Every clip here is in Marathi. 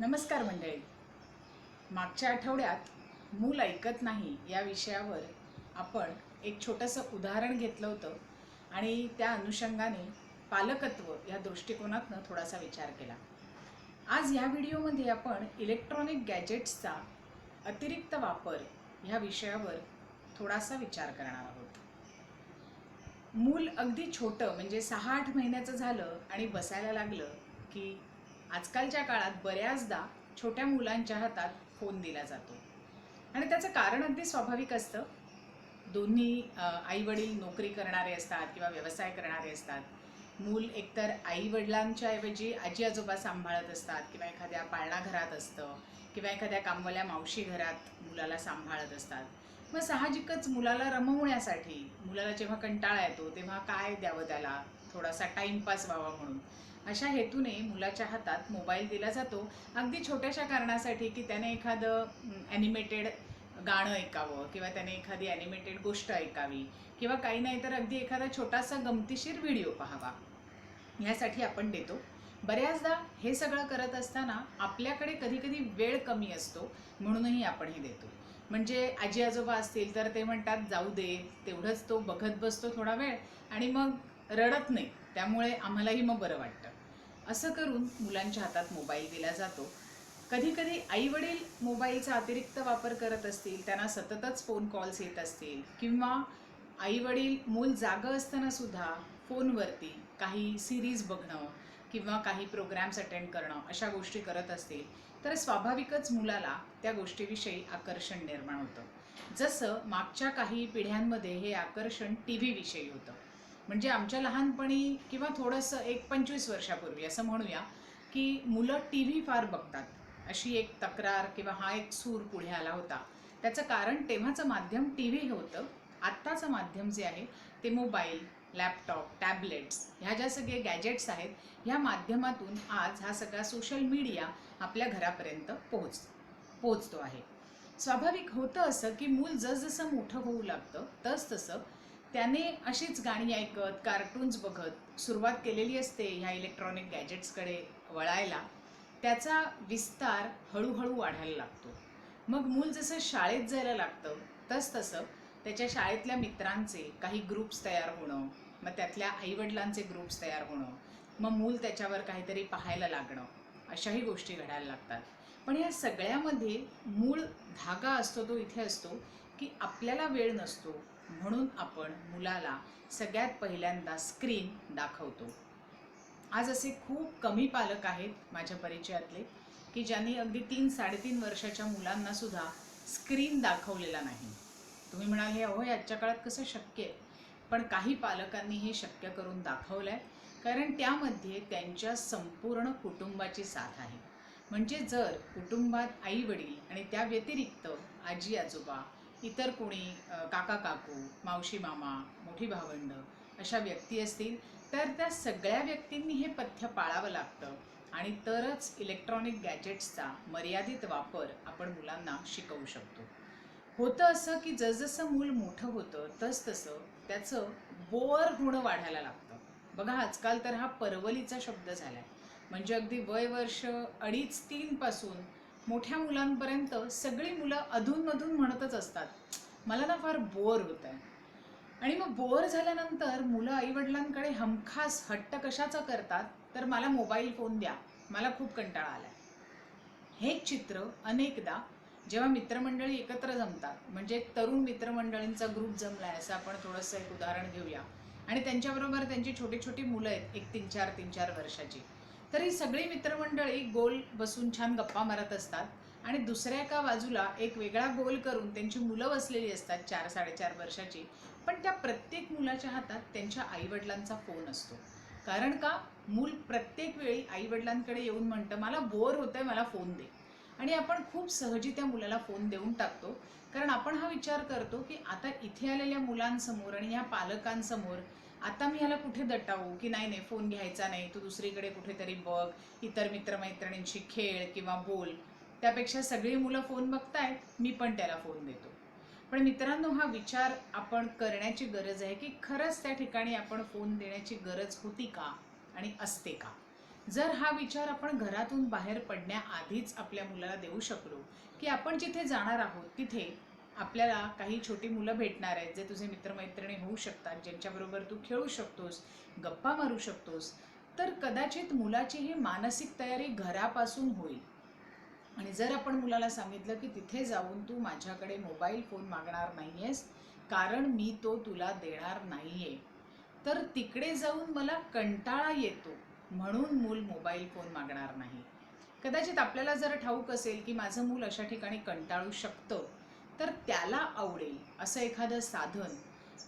नमस्कार मंडळी. मागच्या आठवड्यात मूल ऐकत नाही या विषयावर आपण एक छोटंसं उदाहरण घेतलं होतं आणि त्या अनुषंगाने पालकत्व या दृष्टिकोनातनं थोडासा विचार केला. आज या व्हिडिओमध्ये आपण इलेक्ट्रॉनिक गॅजेट्सचा अतिरिक्त वापर ह्या विषयावर थोडासा विचार करणार आहोत. मूल अगदी छोटं म्हणजे सहा आठ महिन्याचं झालं आणि बसायला लागलं की आजकालच्या काळात बऱ्याचदा छोट्या मुलांच्या हातात फोन दिला जातो. आणि त्याचं कारण अगदी स्वाभाविक असतं. दोन्ही आई वडील नोकरी करणारे असतात किंवा व्यवसाय करणारे असतात. मूल एकतर आई वडिलांच्या ऐवजी आजी आजोबा सांभाळत असतात किंवा एखाद्या पाळणा घरात असतं किंवा एखाद्या कामवाल्या मावशी घरात मुलाला सांभाळत असतात. मग साहजिकच मुलाला रमवण्यासाठी मुलाला जेव्हा कंटाळा येतो तेव्हा काय द्यावं त्याला? थोडासा टाईमपास व्हावा म्हणून. अशा हेतूने मुलाच्या हातात मोबाईल दिला जातो. अगदी छोट्याशा कारणासाठी की त्याने एखादं ॲनिमेटेड गाणं ऐकावं किंवा त्याने एखादी ॲनिमेटेड गोष्ट ऐकावी किंवा काही नाही तर अगदी एखादा छोटासा गमतीशीर व्हिडिओ पाहावा. ह्यासाठी आपण देतो. बऱ्याचदा हे सगळं करत असताना आपल्याकडे कधीकधी वेळ कमी असतो म्हणूनही आपण हे देतो. म्हणजे आजी आजोबा असतील तर ते म्हणतात जाऊ दे तेवढंच तो बघत बसतो थोडा वेळ आणि मग रडत नाही. त्यामुळे आम्हालाही मग बरं वाटतं. असं करून मुलांच्या हातात मोबाईल दिला जातो. कधीकधी आईवडील मोबाईलचा अतिरिक्त वापर करत असतील त्यांना सततच फोन कॉल्स येत असतील किंवा आईवडील मूल जागं असतानासुद्धा फोनवरती काही सिरीज बघणं किंवा काही प्रोग्रॅम्स अटेंड करणं अशा गोष्टी करत असतील तर स्वाभाविकच मुलाला त्या गोष्टीविषयी आकर्षण निर्माण होतं. जसं मागच्या काही पिढ्यांमध्ये हे आकर्षण टी व्हीविषयी होतं. म्हणजे आमच्या लहानपणी किंवा थोडंसं एक पंचवीस वर्षापूर्वी असं म्हणूया की मुलं टी व्ही फार बघतात. अशी एक तक्रार किंवा हा एक सूर पुढे आला होता. त्याचं कारण तेव्हाचं माध्यम टी व्ही होतं. आत्ताचं माध्यम जे आहे ते मोबाईल लॅपटॉप टॅबलेट्स ह्या ज्या सगळे गॅजेट्स आहेत ह्या माध्यमातून आज हा सगळा सोशल मीडिया आपल्या घरापर्यंत पोहोच पोहोचतो आहे. स्वाभाविक होतं असं की मूल जसजसं मोठं होऊ लागतं तसतसं त्याने अशीच गाणी ऐकत कार्टून्स बघत सुरुवात केलेली असते ह्या इलेक्ट्रॉनिक गॅजेट्सकडे वळायला. त्याचा विस्तार हळूहळू वाढायला लागतो. मग मूल जसं शाळेत जायला लागतं तस तसं त्याच्या शाळेतल्या मित्रांचे काही ग्रुप्स तयार होणं मग त्यातल्या आईवडिलांचे ग्रुप्स तयार होणं मग मूल त्याच्यावर काहीतरी पाहायला लागणं अशाही गोष्टी घडायला लागतात. पण या सगळ्यामध्ये मूळ धागा असतो तो इथे असतो की आपल्याला वेळ नसतो. म्हणून आपण मुलाला सगळ्यात पहिल्यांदा स्क्रीन दाखवतो. आज असे खूप कमी पालक आहेत माझ्या परिचयातले की ज्यांनी अगदी तीन साडेतीन वर्षाच्या मुलांना सुद्धा स्क्रीन दाखवलेला नाही. तुम्ही म्हणाले अहो आजच्या काळात कसं शक्य आहे? पण काही पालकांनी हे शक्य करून दाखवलं आहे कारण त्यामध्ये त्यांच्या संपूर्ण कुटुंबाची साथ आहे. म्हणजे जर कुटुंबात आई वडील आणि त्या व्यतिरिक्त आजी आजोबा इतर कोणी काका काकू मावशी मामा मोठी भावंड अशा व्यक्ती असतील तर त्या सगळ्या व्यक्तींनी हे पथ्य पाळावं लागतं. आणि तरच इलेक्ट्रॉनिक गॅजेट्सचा मर्यादित वापर आपण मुलांना शिकवू शकतो. होतं असं की जसजसं मूल मोठं होतं तसतसं त्याचं बोअर होणं वाढायला लागतं. बघा आजकाल तर हा परवलीचा शब्द झाला आहे म्हणजे अगदी वय वर्ष अडीच तीन पासून मोठ्या मुलांपर्यंत सगळी मुलं अधूनमधून म्हणतच असतात. मला ना फार बोअर होत आहे आणि मग बोअर झाल्यानंतर मुलं आईवडिलांकडे हमखास हट्ट कशाचं करतात तर मला मोबाईल फोन द्या. मला खूप कंटाळा आला आहे हे चित्र अनेकदा जेव्हा मित्रमंडळी एकत्र जमतात म्हणजे तरुण मित्रमंडळींचा ग्रुप जमलाय असं आपण थोडंसं एक उदाहरण घेऊया. आणि त्यांच्याबरोबर त्यांची छोटी छोटी मुलं आहेत एक तीन चार तीन चार वर्षाची. तर ही सगळी मित्रमंडळी गोल बसून छान गप्पा मारत असतात आणि दुसऱ्या एका बाजूला एक वेगळा गोल करून त्यांची मुलं बसलेली असतात चार साडेचार वर्षाची. पण त्या प्रत्येक मुलाच्या हातात त्यांच्या आईवडिलांचा फोन असतो. कारण का? मूल प्रत्येक वेळी आईवडिलांकडे येऊन म्हणतं मला बोर होतंय मला फोन दे. आणि आपण खूप सहजी त्या मुलाला फोन देऊन टाकतो. कारण आपण हा विचार करतो की आता इथे आलेल्या मुलांसमोर आणि या पालकांसमोर आता मी ह्याला कुठे दटावू? की नाही नाही फोन घ्यायचा नाही. तू दुसरीकडे कुठेतरी बघ इतर मित्रमैत्रिणींशी खेळ किंवा बोल. त्यापेक्षा सगळी मुलं फोन बघतायत मी पण त्याला फोन देतो. पण मित्रांनो हा विचार आपण करण्याची गरज आहे की खरंच त्या ठिकाणी आपण फोन देण्याची गरज होती का आणि असते का? जर हा विचार आपण घरातून बाहेर पडण्याआधीच आपल्या मुलाला देऊ शकलो की आपण जिथे जाणार आहोत तिथे आपल्याला काही छोटी मुलं भेटणार आहेत जे तुझे मित्रमैत्रिणी होऊ शकतात ज्यांच्याबरोबर तू खेळू शकतोस गप्पा मारू शकतोस तर कदाचित मुलाची ही मानसिक तयारी घरापासून होईल. आणि जर आपण मुलाला सांगितलं की तिथे जाऊन तू माझ्याकडे मोबाईल फोन मागणार नाही आहेस कारण मी तो तुला देणार नाही आहे तर तिकडे जाऊन मला कंटाळा येतो म्हणून मूल मोबाईल फोन मागणार नाही. कदाचित आपल्याला जर ठाऊक असेल की माझं मूल अशा ठिकाणी कंटाळू शकतं तर त्याला आवडेल असं एखादं साधन.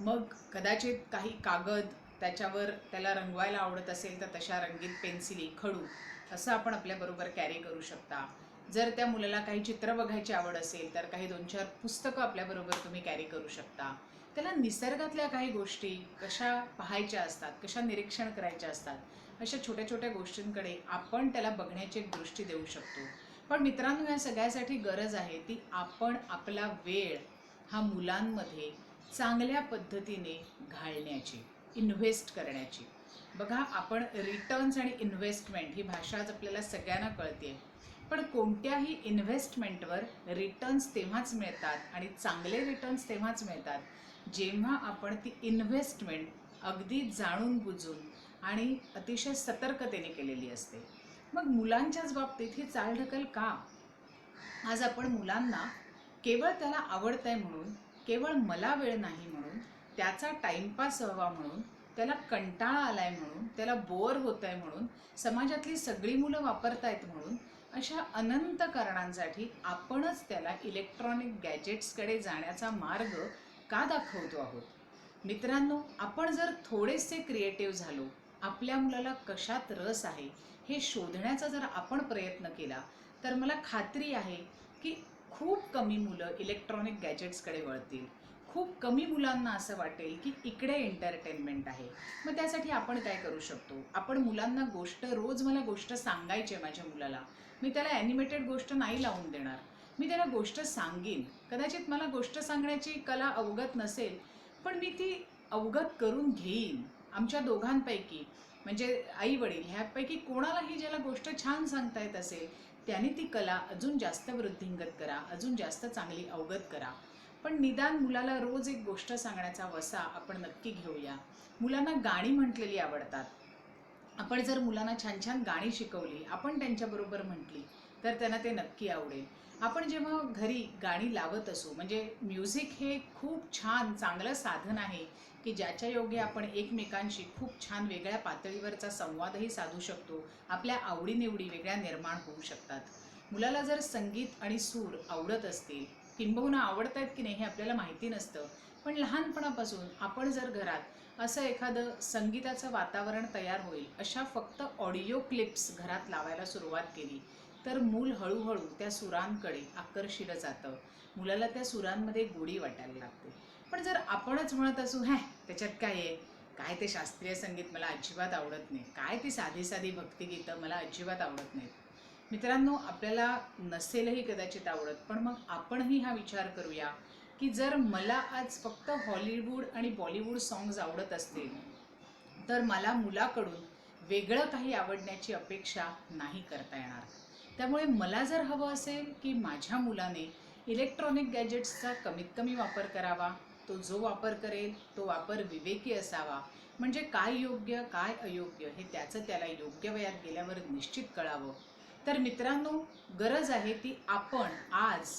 मग कदाचित काही कागद त्याच्यावर त्याला रंगवायला आवडत असेल तर तशा रंगीत पेन्सिली खडू असं आपण आपल्याबरोबर कॅरी करू शकता. जर त्या मुलाला काही चित्र बघायची आवड असेल तर काही दोन चार पुस्तकं आपल्याबरोबर तुम्ही कॅरी करू शकता. त्याला निसर्गातल्या काही गोष्टी कशा पाहायच्या असतात कशा निरीक्षण करायच्या असतात अशा छोट्या छोट्या गोष्टींकडे आपण त्याला बघण्याची एक दृष्टी देऊ शकतो. पण मित्रांनो या सगळ्यासाठी गरज आहे ती आपण आपला वेळ हा मुलांमध्ये चांगल्या पद्धतीने घालण्याची इन्व्हेस्ट करण्याची. बघा आपण रिटर्न्स आणि इन्व्हेस्टमेंट ही भाषा आज आपल्याला सगळ्यांना कळते पण कोणत्याही इन्व्हेस्टमेंटवर रिटर्न्स तेव्हाच मिळतात आणि चांगले रिटर्न्स तेव्हाच मिळतात जेव्हा आपण ती इन्व्हेस्टमेंट अगदी जाणून बुजून आणि अतिशय सतर्कतेने केलेली असते. मग मुलांच्याच बाबतीत ही चालढकल का? आज आपण मुलांना केवळ त्याला आवडतंय म्हणून केवळ मला वेळ नाही म्हणून त्याचा टाइमपास हवा म्हणून त्याला कंटाळा आलाय म्हणून त्याला बोअर होत आहे म्हणून समाजातली सगळी मुलं वापरतायत म्हणून अशा अनंत कारणांसाठी आपणच त्याला इलेक्ट्रॉनिक गॅजेट्सकडे जाण्याचा मार्ग का दाखवतो आहोत? मित्रांनो आपण जर थोडेसे क्रिएटिव्ह झालो आपल्या मुलाला कशात रस आहे? हे शोधण्याचा जर आपण प्रयत्न केला तर मला खात्री आहे की खूप कमी मुलं इलेक्ट्रॉनिक गॅजेट्सकडे वळतील. खूप कमी मुलांना असं वाटेल की इकडे एंटरटेनमेंट आहे. मग त्यासाठी आपण काय करू शकतो? आपण मुलांना गोष्ट रोज मला गोष्ट सांगायची आहे माझ्या मुलाला. मी त्याला ॲनिमेटेड गोष्ट नाही लावून देणार. मी त्याला गोष्ट सांगेन. कदाचित मला गोष्ट सांगण्याची कला अवगत नसेल पण मी ती अवगत करून घेईन आमच्या दोघांपैकी. म्हणजे आई वडील ह्यापैकी कोणालाही ज्याला गोष्ट छान सांगता येत असेल त्याने ती कला अजून जास्त वृद्धिंगत करा अजून जास्त चांगली अवगत करा. पण निदान मुलाला रोज एक गोष्ट सांगण्याचा वसा आपण नक्की घेऊया. मुलांना गाणी म्हटलेली आवडतात. आपण जर मुलांना छान छान गाणी शिकवली आपण त्यांच्याबरोबर म्हटली तर त्यांना ते नक्की आवडेल. आपण जेव्हा घरी गाणी लावत असू म्हणजे म्युझिक हे खूप छान चांगलं साधन आहे की ज्याच्या योगे आपण एकमेकांशी खूप छान वेगळ्या पातळीवरचा संवादही साधू शकतो आपल्या आवडीनिवडी वेगळ्या निर्माण होऊ शकतात. मुलाला जर संगीत आणि सूर आवडत असतील किंबहुना आवडत आहेत की नाही हे आपल्याला माहिती नसतं पण लहानपणापासून आपण जर घरात असं एखादं संगीताचं वातावरण तयार होईल अशा फक्त ऑडिओ क्लिप्स घरात लावायला सुरुवात केली तर मूल हळूहळू त्या सुरांकडे आकर्षिलं जातं. मुलाला त्या सुरांमध्ये गोडी वाटायला लागते. पण जर आपणच म्हणत असू हॅ त्याच्यात काय आहे? काय ते शास्त्रीय संगीत मला अजिबात आवडत नाही. काय ती साधी साधी भक्तिगीतं मला अजिबात आवडत नाहीत. मित्रांनो आपल्याला नसेलही कदाचित आवडत पण मग आपणही हा विचार करूया की जर मला आज फक्त हॉलिवूड आणि बॉलिवूड सॉंग्स आवडत असतील तर मला मुलाकडून वेगळं काही आवडण्याची अपेक्षा नाही करता येणार. त्यामुळे मला जर हवं असेल की माझ्या मुलाने इलेक्ट्रॉनिक गॅजेट्सचा कमीत कमी वापर करावा तो जो वापर करेल तो वापर विवेकी असावा. म्हणजे काय योग्य काय अयोग्य हे त्याचं त्याला योग्य वयात गेल्यावर निश्चित कळावं. तर मित्रांनो गरज आहे ती आपण आज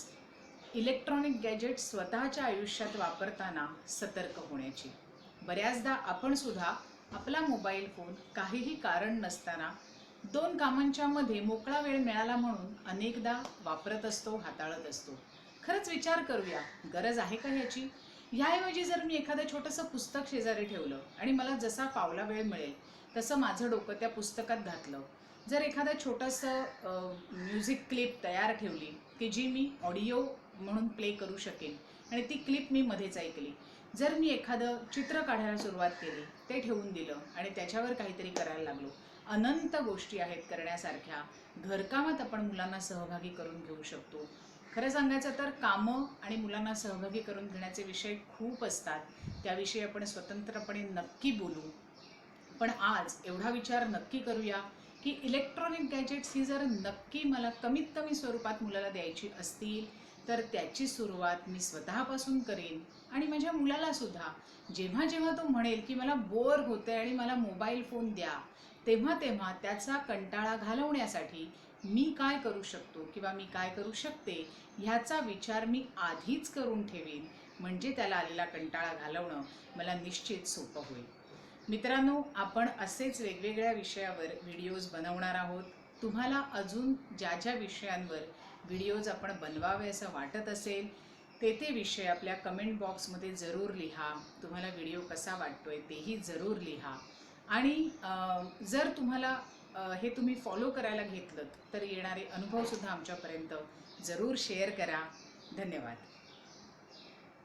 इलेक्ट्रॉनिक गॅजेट स्वतःच्या आयुष्यात वापरताना सतर्क होण्याची. बऱ्याचदा आपण सुद्धा आपला मोबाईल फोन काहीही कारण नसताना दोन कामांच्या मध्ये मोकळा वेळ मिळाला म्हणून अनेकदा वापरत असतो हाताळत असतो. खरंच विचार करूया गरज आहे का ह्याची? ह्याऐवजी जर मी एखादं छोटंसं पुस्तक शेजारी ठेवलं आणि मला जसा फावला वेळ मिळेल तसं माझं डोकं त्या पुस्तकात घातलं. जर एखादं छोटंसं म्युझिक क्लिप तयार ठेवली की जी मी ऑडिओ म्हणून प्ले करू शकेन आणि ती क्लिप मी मध्येच ऐकली. जर मी एखादं चित्र काढायला सुरुवात केली ते ठेवून दिलं आणि त्याच्यावर काहीतरी करायला लागलो. अनंत गोष्टी आहेत करण्यासारख्या. घरकामात आपण मुलांना सहभागी करून घेऊ शकतो. खरं सांगायचं तर कामं आणि मुलांना सहभागी करून घेण्याचे विषय खूप असतात. त्याविषयी आपण स्वतंत्रपणे नक्की बोलू. पण आज एवढा विचार नक्की करूया की इलेक्ट्रॉनिक गॅजेट्स ही जर नक्की मला कमीत कमी स्वरूपात मुलाला द्यायची असतील तर त्याची सुरुवात मी स्वतःपासून करेन आणि माझ्या मुलाला सुद्धा. जेव्हा जेव्हा तो म्हणेल की मला बोर होते आणि मला मोबाईल फोन द्या तेव्हा तेव्हा त्याचा कंटाळा घालवण्यासाठी मी काय करू शकतो किंवा मी काय करू शकते ह्याचा विचार मी आधीच करून ठेवीन. म्हणजे त्याला आलेला कंटाळा घालवणं मला निश्चित सोपं होईल. मित्रांनो आपण असेच वेगवेगळ्या विषयावर व्हिडिओज बनवणार आहोत. तुम्हाला अजून ज्या ज्या विषयांवर व्हिडिओज आपण बनवावे असं वाटत असेल ते ते विषय आपल्या कमेंट बॉक्समध्ये जरूर लिहा. तुम्हाला व्हिडिओ कसा वाटतोय तेही जरूर लिहा. आणि जर तुम्हाला हे तुम्ही फॉलो करायला घेतलं तर येणारे अनुभवसुद्धा आमच्यापर्यंत जरूर शेअर करा. धन्यवाद.